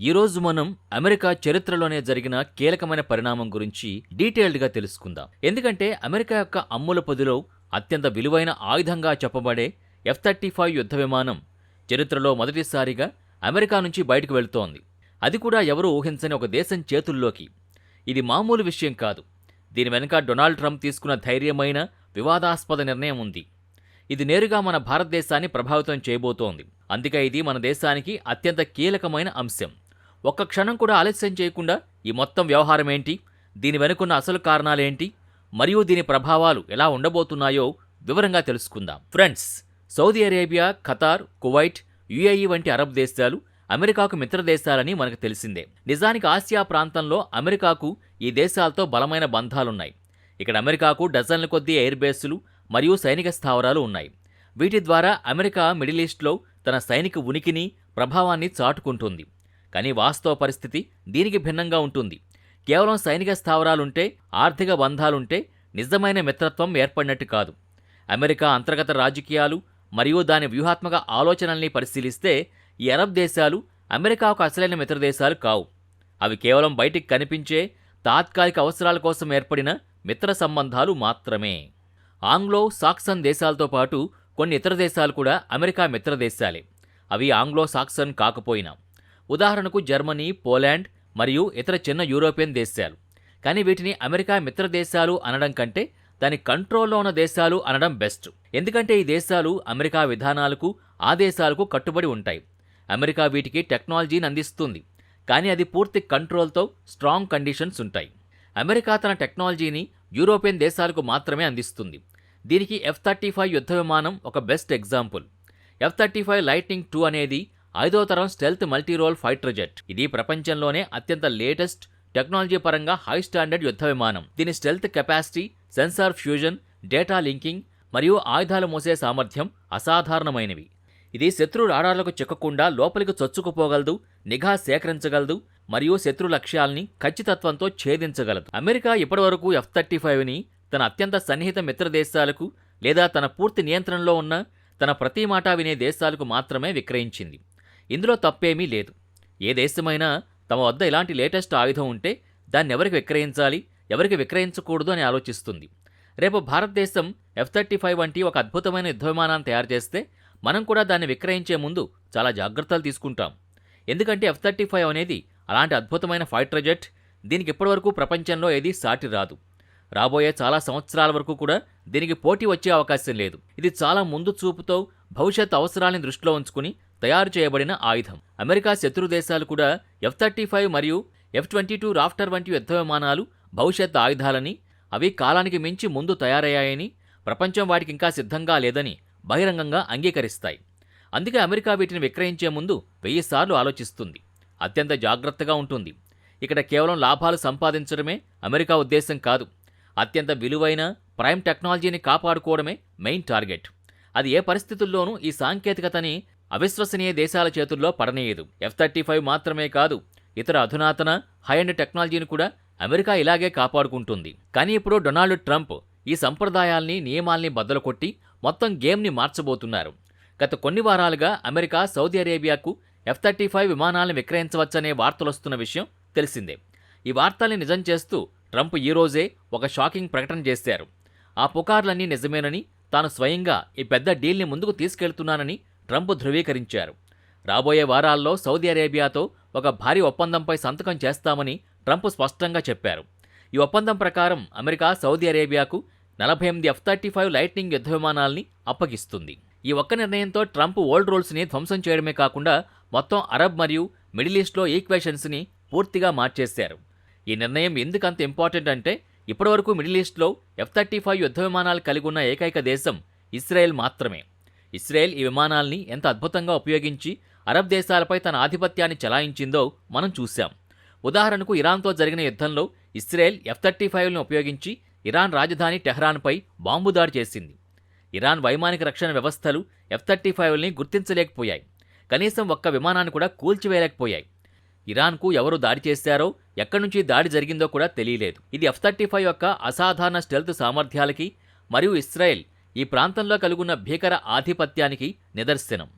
ఈరోజు మనం అమెరికా చరిత్రలోనే జరిగిన కీలకమైన పరిణామం గురించి డీటెయిల్డ్గా తెలుసుకుందాం. ఎందుకంటే అమెరికా యొక్క అమ్ముల పొదిలో అత్యంత విలువైన ఆయుధంగా చెప్పబడే ఎఫ్ థర్టీ ఫైవ్ యుద్ధ విమానం చరిత్రలో మొదటిసారిగా అమెరికా నుంచి బయటకు వెళుతోంది. అది కూడా ఎవరూ ఊహించని ఒక దేశం చేతుల్లోకి. ఇది మామూలు విషయం కాదు. దీని వెనుక డొనాల్డ్ ట్రంప్ తీసుకున్న ధైర్యమైన వివాదాస్పద నిర్ణయం ఉంది. ఇది నేరుగా మన భారతదేశాన్ని ప్రభావితం చేయబోతోంది. అందుకే ఇది మన దేశానికి అత్యంత కీలకమైన అంశం. ఒక్క క్షణం కూడా ఆలస్యం చేయకుండా ఈ మొత్తం వ్యవహారం ఏంటి? దీని వెనుకున్న అసలు కారణాలేంటి మరియు దీని ప్రభావాలు ఎలా ఉండబోతున్నాయో వివరంగా తెలుసుకుందాం. Friends Saudi Arabia Qatar Kuwait UAE వంటి అరబ్ దేశాలు అమెరికాకు మిత్ర దేశాలని మనకు తెలిసిందే. నిజానికి ఆసియా ప్రాంతంలో అమెరికాకు ఈ దేశాలతో బలమైన బంధాలున్నాయి. ఇక్కడ అమెరికాకు డజన్ల కొద్దీ ఎయిర్ బేస్లు మరియు సైనిక స్థావరాలు ఉన్నాయి. వీటి ద్వారా అమెరికా మిడిల్ ఈస్ట్లో తన సైనిక ఉనికిని ప్రభావాన్ని చాటుకుంటుంది. కానీ వాస్తవ పరిస్థితి దీనికి భిన్నంగా ఉంటుంది. కేవలం సైనిక స్థావరాలుంటే ఆర్థిక బంధాలుంటే నిజమైన మిత్రత్వం ఏర్పడినట్టు కాదు. అమెరికా అంతర్గత రాజకీయాలు మరియు దాని వ్యూహాత్మక ఆలోచనల్ని పరిశీలిస్తే ఈ అరబ్ దేశాలు అమెరికాకు అసలైన మిత్రదేశాలు కావు. అవి కేవలం బయటికి కనిపించే తాత్కాలిక అవసరాల కోసం ఏర్పడిన మిత్ర సంబంధాలు మాత్రమే. ఆంగ్లో సాక్సన్ దేశాలతో పాటు కొన్ని ఇతర దేశాలు కూడా అమెరికా మిత్ర దేశాలే అవి ఆంగ్లో సాక్సన్ కాకపోయినా. ఉదాహరణకు జర్మనీ పోలాండ్ మరియు ఇతర చిన్న యూరోపియన్ దేశాలు. కానీ వీటిని అమెరికా మిత్ర దేశాలు అనడం కంటే దాని కంట్రోల్లో ఉన్న దేశాలు అనడం బెస్ట్. ఎందుకంటే ఈ దేశాలు అమెరికా విధానాలకు ఆదేశాలకు కట్టుబడి ఉంటాయి. అమెరికా వీటికి టెక్నాలజీని అందిస్తుంది. కానీ అది పూర్తి కంట్రోల్తో స్ట్రాంగ్ కండిషన్స్ ఉంటాయి. అమెరికా తన టెక్నాలజీని యూరోపియన్ దేశాలకు మాత్రమే అందిస్తుంది. దీనికి ఎఫ్ థర్టీ ఫైవ్ యుద్ధ విమానం ఒక best example. F thirty five Lightning two అనేది ఐదో తరం స్టెల్త్ మల్టీరోల్ ఫైటర్ జెట్. ఇది ప్రపంచంలోనే అత్యంత లేటెస్ట్ టెక్నాలజీ పరంగా హై స్టాండర్డ్ యుద్ధ విమానం. దీని stealth capacity sensor fusion data linking మరియు ఆయుధాలు మోసే సామర్థ్యం అసాధారణమైనవి. ఇది శత్రు రాడార్లకు చిక్కకుండా లోపలికి చొచ్చుకుపోగలదు నిఘా సేకరించగలదు మరియు శత్రు లక్ష్యాల్ని ఖచ్చితత్వంతో ఛేదించగలదు. అమెరికా ఇప్పటివరకు ఎఫ్ థర్టీ ఫైవ్ని తన అత్యంత సన్నిహిత మిత్ర దేశాలకు లేదా తన పూర్తి నియంత్రణలో ఉన్న తన ప్రతి మాట వినే దేశాలకు మాత్రమే విక్రయించింది. ఇందులో తప్పేమీ లేదు. ఏ దేశమైనా తమ వద్ద ఇలాంటి లేటెస్ట్ ఆయుధం ఉంటే దాన్ని ఎవరికి విక్రయించాలి? ఎవరికి విక్రయించకూడదు అని ఆలోచిస్తుంది. రేపు భారతదేశం ఎఫ్ థర్టీ ఫైవ్ వంటి ఒక అద్భుతమైన యుద్ధ విమానాన్ని తయారు చేస్తే మనం కూడా దాన్ని విక్రయించే ముందు చాలా జాగ్రత్తలు తీసుకుంటాం. ఎందుకంటే ఎఫ్ థర్టీ ఫైవ్ అనేది అలాంటి అద్భుతమైన ఫైటర్ జెట్ దీనికి ఇప్పటివరకు ప్రపంచంలో ఏది సాటి రాదు. రాబోయే చాలా సంవత్సరాల వరకు కూడా దీనికి పోటీ వచ్చే అవకాశం లేదు. ఇది చాలా ముందు చూపుతో భవిష్యత్ అవసరాలను దృష్టిలో ఉంచుకుని తయారు చేయబడిన ఆయుధం. అమెరికా శత్రు దేశాలు కూడా ఎఫ్ థర్టీ ఫైవ్ మరియు ఎఫ్ ట్వంటీ టూ రాఫ్టర్ వంటి యుద్ధ విమానాలు భవిష్యత్ ఆయుధాలని అవి కాలానికి మించి ముందు తయారయ్యాయని ప్రపంచం వాటికి ఇంకా సిద్ధంగా లేదని బహిరంగంగా అంగీకరిస్తాయి. అందుకే అమెరికా వీటిని విక్రయించే ముందు వెయ్యి సార్లు ఆలోచిస్తుంది. అత్యంత జాగ్రత్తగా ఉంటుంది. ఇక్కడ కేవలం లాభాలు సంపాదించడమే అమెరికా ఉద్దేశం కాదు. అత్యంత విలువైన ప్రైమ్ టెక్నాలజీని కాపాడుకోవడమే మెయిన్ టార్గెట్. అది ఏ పరిస్థితుల్లోనూ ఈ సాంకేతికతని అవిశ్వసనీయ దేశాల చేతుల్లో పడనీయదు. ఎఫ్ థర్టీ ఫైవ్ మాత్రమే కాదు ఇతర అధునాతన హై అండ్ టెక్నాలజీని కూడా అమెరికా ఇలాగే కాపాడుకుంటుంది. కానీ ఇప్పుడు డొనాల్డ్ ట్రంప్ ఈ సంప్రదాయాల్ని నియమాల్ని బద్దలు కొట్టి మొత్తం గేమ్ని మార్చబోతున్నారు. గత కొన్ని వారాలుగా అమెరికా సౌదీ అరేబియాకు ఎఫ్ థర్టీ ఫైవ్ విమానాలను విక్రయించవచ్చనే వార్తలొస్తున్న విషయం తెలిసిందే. ఈ వార్తల్ని నిజం చేస్తూ ట్రంప్ ఈరోజే ఒక షాకింగ్ ప్రకటన చేశారు. ఆ పుకార్లన్నీ నిజమేనని తాను స్వయంగా ఈ పెద్ద డీల్ని ముందుకు తీసుకెళ్తున్నానని ట్రంప్ ధృవీకరించారు. రాబోయే వారాల్లో సౌదీ అరేబియాతో ఒక భారీ ఒప్పందంపై సంతకం చేస్తామని ట్రంప్ స్పష్టంగా చెప్పారు. ఈ ఒప్పందం ప్రకారం అమెరికా సౌదీ అరేబియాకు నలభై ఎనిమిది ఎఫ్ థర్టీ ఫైవ్ లైట్నింగ్ యుద్ధ విమానాల్ని అప్పగిస్తుంది. ఈ ఒక్క నిర్ణయంతో ట్రంప్ ఓల్డ్ రూల్స్ని ధ్వంసం చేయడమే కాకుండా మొత్తం అరబ్ మరియు మిడిల్ ఈస్ట్లో ఈక్వేషన్స్ని పూర్తిగా మార్చేశారు. ఈ నిర్ణయం ఎందుకంత ఇంపార్టెంట్ అంటే ఇప్పటివరకు మిడిల్ ఈస్ట్లో ఎఫ్ థర్టీ ఫైవ్ యుద్ధ విమానాలు కలిగి ఉన్న ఏకైక దేశం ఇస్రాయెల్ మాత్రమే. ఇస్రాయెల్ ఈ విమానాల్ని ఎంత అద్భుతంగా ఉపయోగించి అరబ్ దేశాలపై తన ఆధిపత్యాన్ని చెలాయించిందో మనం చూశాం. ఉదాహరణకు ఇరాన్తో జరిగిన యుద్ధంలో ఇస్రాయెల్ ఎఫ్ థర్టీ ఫైవ్లను ఉపయోగించి ఇరాన్ రాజధాని టెహ్రాన్పై బాంబు దాడి చేసింది. ఇరాన్ వైమానిక రక్షణ వ్యవస్థలు ఎఫ్ థర్టీ ఫైవ్ని గుర్తించలేకపోయాయి. కనీసం ఒక్క విమానాన్ని కూడా కూల్చివేయలేకపోయాయి. ఇరాన్కు ఎవరు దాడి చేశారో ఎక్కడి నుంచి దాడి జరిగిందో కూడా తెలియలేదు. ఇది ఎఫ్ థర్టీ ఫైవ్ యొక్క అసాధారణ స్టెల్త్ సామర్థ్యాలకి మరియు ఇస్రాయెల్ ఈ ప్రాంతంలో కలుగున్న భీకర ఆధిపత్యానికి నిదర్శనం.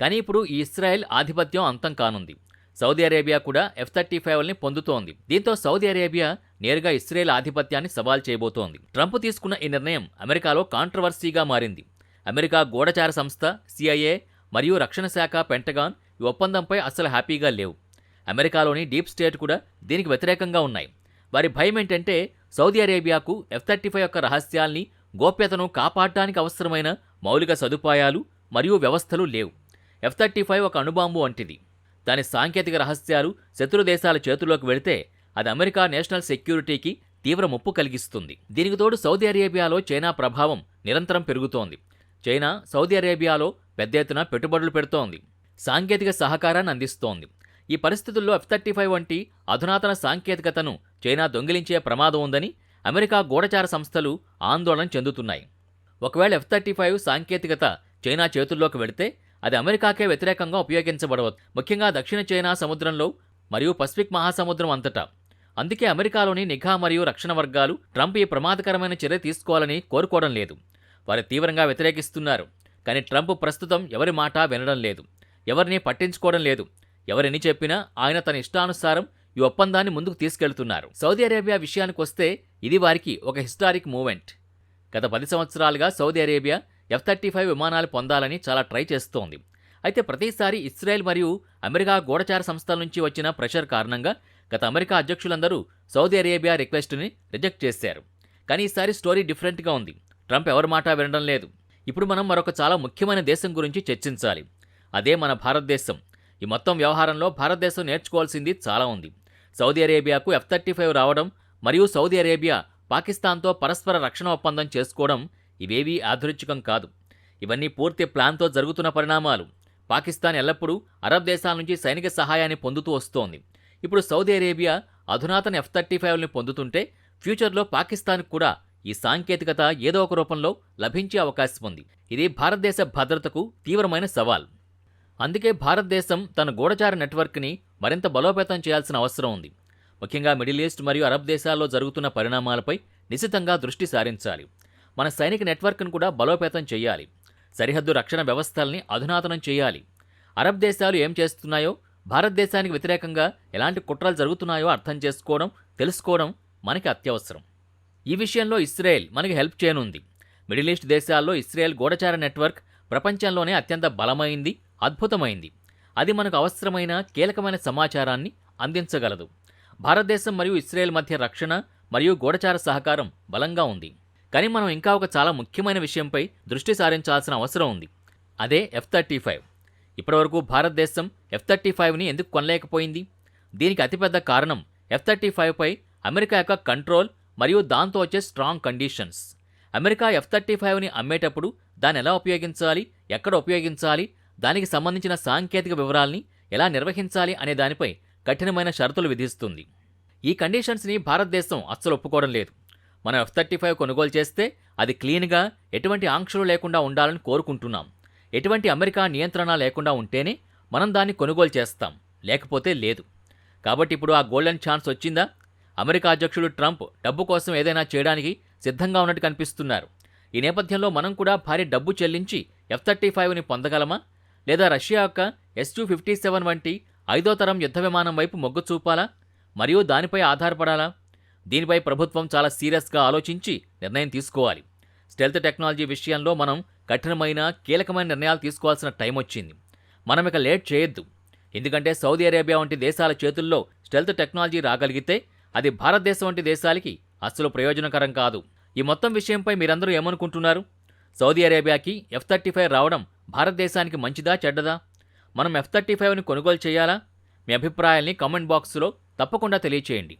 కానీ ఇప్పుడు ఈ ఇస్రాయెల్ ఆధిపత్యం అంతం కానుంది. సౌదీ అరేబియా కూడా ఎఫ్ థర్టీ ఫైవ్ని పొందుతోంది. దీంతో సౌదీ అరేబియా నేరుగా ఇస్రాయెల్ ఆధిపత్యాన్ని సవాల్ చేయబోతోంది. ట్రంప్ తీసుకున్న ఈ నిర్ణయం అమెరికాలో కాంట్రవర్సీగా మారింది. అమెరికా గూఢచార సంస్థ సిఐఏ మరియు రక్షణ శాఖ పెంటగాన్ ఈ ఒప్పందంపై అస్సలు హ్యాపీగా లేవు. అమెరికాలోని డీప్ స్టేట్ కూడా దీనికి వ్యతిరేకంగా ఉన్నాయి. వారి భయం ఏంటంటే సౌదీ అరేబియాకు ఎఫ్ థర్టీ ఫైవ్ యొక్క రహస్యాల్ని గోప్యతను కాపాడటానికి అవసరమైన మౌలిక సదుపాయాలు మరియు వ్యవస్థలు లేవు. ఎఫ్ థర్టీ ఫైవ్ ఒక అణుబాంబు వంటిది. దాని సాంకేతిక రహస్యాలు శత్రు దేశాల చేతుల్లోకి వెళితే అది అమెరికా నేషనల్ సెక్యూరిటీకి తీవ్ర ముప్పు కలిగిస్తుంది. దీనికి తోడు సౌదీ అరేబియాలో చైనా ప్రభావం నిరంతరం పెరుగుతోంది. చైనా సౌదీ అరేబియాలో పెద్ద ఎత్తున పెట్టుబడులు పెడుతోంది. సాంకేతిక సహకారాన్ని అందిస్తోంది. ఈ పరిస్థితుల్లో ఎఫ్ థర్టీ ఫైవ్ వంటి అధునాతన సాంకేతికతను చైనా దొంగిలించే ప్రమాదం ఉందని అమెరికా గూఢచార సంస్థలు ఆందోళన చెందుతున్నాయి. ఒకవేళ ఎఫ్ థర్టీ ఫైవ్ సాంకేతికత చైనా చేతుల్లోకి వెళితే అది అమెరికాకే వ్యతిరేకంగా ఉపయోగించబడవచ్చు. ముఖ్యంగా దక్షిణ చైనా సముద్రంలో మరియు పసిఫిక్ మహాసముద్రం అంతటా. అందుకే అమెరికాలోని నిఘా మరియు రక్షణ వర్గాలు ట్రంప్ ఈ ప్రమాదకరమైన చర్య తీసుకోవాలని కోరుకోవడం లేదు. వారు తీవ్రంగా వ్యతిరేకిస్తున్నారు. కానీ ట్రంప్ ప్రస్తుతం ఎవరి మాట వినడం లేదు. ఎవరిని పట్టించుకోవడం లేదు. ఎవరెన్ని చెప్పినా ఆయన తన ఇష్టానుసారం ఈ ఒప్పందాన్ని ముందుకు తీసుకెళ్తున్నారు. సౌదీ అరేబియా విషయానికి వస్తే ఇది వారికి ఒక హిస్టారిక్ మూమెంట్ గత పది సంవత్సరాలుగా Saudi Arabia F thirty five విమానాలు పొందాలని చాలా ట్రై చేస్తోంది. అయితే ప్రతిసారి ఇస్రాయెల్ మరియు అమెరికా గూఢచార సంస్థల నుంచి వచ్చిన ప్రెషర్ కారణంగా గత అమెరికా అధ్యక్షులందరూ సౌదీ అరేబియా రిక్వెస్ట్ని రిజెక్ట్ చేశారు. కానీ ఈసారి స్టోరీ డిఫరెంట్గా ఉంది. ట్రంప్ ఎవరి మాట వినడం లేదు. ఇప్పుడు మనం మరొక చాలా ముఖ్యమైన దేశం గురించి చర్చించాలి. అదే మన భారతదేశం. ఈ మొత్తం వ్యవహారంలో భారతదేశం నేర్చుకోవాల్సింది చాలా ఉంది. సౌదీ అరేబియాకు ఎఫ్ థర్టీ ఫైవ్ రావడం మరియు సౌదీ అరేబియా పాకిస్తాన్తో పరస్పర రక్షణ ఒప్పందం చేసుకోవడం ఇవేవీ యాదృచ్ఛికం కాదు. ఇవన్నీ పూర్తి ప్లాన్తో జరుగుతున్న పరిణామాలు. పాకిస్తాన్ ఎల్లప్పుడూ అరబ్ దేశాల నుంచి సైనిక సహాయాన్ని పొందుతూ వస్తోంది. ఇప్పుడు సౌదీ అరేబియా అధునాతన ఎఫ్ థర్టీ ఫైవ్ని పొందుతుంటే ఫ్యూచర్లో పాకిస్తాన్కు కూడా ఈ సాంకేతికత ఏదో ఒక రూపంలో లభించే అవకాశం ఉంది. ఇది భారతదేశ భద్రతకు తీవ్రమైన సవాల్. అందుకే భారతదేశం తన గూఢచార నెట్వర్క్ని మరింత బలోపేతం చేయాల్సిన అవసరం ఉంది. ముఖ్యంగా మిడిల్ ఈస్ట్ మరియు అరబ్ దేశాల్లో జరుగుతున్న పరిణామాలపై నిశితంగా దృష్టి సారించాలి. మన సైనిక నెట్వర్క్ను కూడా బలోపేతం చేయాలి. సరిహద్దు రక్షణ వ్యవస్థల్ని అధునాతనం చేయాలి. అరబ్ దేశాలు ఏం చేస్తున్నాయో భారతదేశానికి వ్యతిరేకంగా ఎలాంటి కుట్రలు జరుగుతున్నాయో అర్థం చేసుకోవడం తెలుసుకోవడం మనకి అత్యవసరం. ఈ విషయంలో ఇస్రాయెల్ మనకి హెల్ప్ చేయనుంది. మిడిల్ ఈస్ట్ దేశాల్లో ఇస్రాయెల్ గూఢచార నెట్వర్క్ ప్రపంచంలోనే అత్యంత బలమైంది. అద్భుతమైంది. అది మనకు అవసరమైన కీలకమైన సమాచారాన్ని అందించగలదు. భారతదేశం మరియు ఇస్రాయెల్ మధ్య రక్షణ మరియు గూఢచార సహకారం బలంగా ఉంది. కానీ మనం ఇంకా ఒక చాలా ముఖ్యమైన విషయంపై దృష్టి సారించాల్సిన అవసరం ఉంది. అదే ఎఫ్ థర్టీ ఫైవ్ ఇప్పటివరకు భారతదేశం ఎఫ్ థర్టీ ఫైవ్ని ఎందుకు కొనలేకపోయింది? దీనికి అతిపెద్ద కారణం ఎఫ్ థర్టీ ఫైవ్పై అమెరికా యొక్క కంట్రోల్ మరియు దాంతో వచ్చే strong conditions. America F thirty ఫైవ్ని అమ్మేటప్పుడు దాన్ని ఎలా ఉపయోగించాలి? ఎక్కడ ఉపయోగించాలి? దానికి సంబంధించిన సాంకేతిక వివరాల్ని ఎలా నిర్వహించాలి అనే దానిపై కఠినమైన షరతులు విధిస్తుంది. ఈ కండిషన్స్ని భారతదేశం అస్సలు ఒప్పుకోవడం లేదు. మనం ఎఫ్ థర్టీ ఫైవ్ కొనుగోలు చేస్తే అది క్లీన్గా ఎటువంటి ఆంక్షలు లేకుండా ఉండాలని కోరుకుంటున్నాం. ఎటువంటి అమెరికా నియంత్రణ లేకుండా ఉంటేనే మనం దాన్ని కొనుగోలు చేస్తాం. లేకపోతే లేదు. కాబట్టి ఇప్పుడు ఆ గోల్డెన్ ఛాన్స్ వచ్చిందా? అమెరికా అధ్యక్షుడు ట్రంప్ డబ్బు కోసం ఏదైనా చేయడానికి సిద్ధంగా ఉన్నట్టు కనిపిస్తున్నారు. ఈ నేపథ్యంలో మనం కూడా భారీ డబ్బు చెల్లించి ఎఫ్ థర్టీ ఫైవ్ని పొందగలమా? లేదా రష్యా యొక్క ఎస్ టూ ఫిఫ్టీ సెవెన్ వంటి ఐదో తరం యుద్ధ విమానం వైపు మొగ్గు చూపాలా? మరియు దానిపై ఆధారపడాలా? దీనిపై ప్రభుత్వం చాలా సీరియస్గా ఆలోచించి నిర్ణయం తీసుకోవాలి. స్టెల్త్ టెక్నాలజీ విషయంలో మనం కఠినమైన కీలకమైన నిర్ణయాలు తీసుకోవాల్సిన టైం వచ్చింది. మనం ఇక లేట్ చేయొద్దు. ఎందుకంటే సౌదీ అరేబియా వంటి దేశాల చేతుల్లో స్టెల్త్ టెక్నాలజీ రాగలిగితే అది భారతదేశం వంటి దేశాలకి అస్సలు ప్రయోజనకరం కాదు. ఈ మొత్తం విషయంపై మీరందరూ ఏమనుకుంటున్నారు? సౌదీ అరేబియాకి ఎఫ్ థర్టీ ఫైవ్ రావడం భారతదేశానికి మంచిదా చెడ్డదా? మనం ఎఫ్ థర్టీ ఫైవ్ని కొనుగోలు చేయాలా? మీ అభిప్రాయాల్ని కామెంట్ బాక్స్లో తప్పకుండా తెలియచేయండి.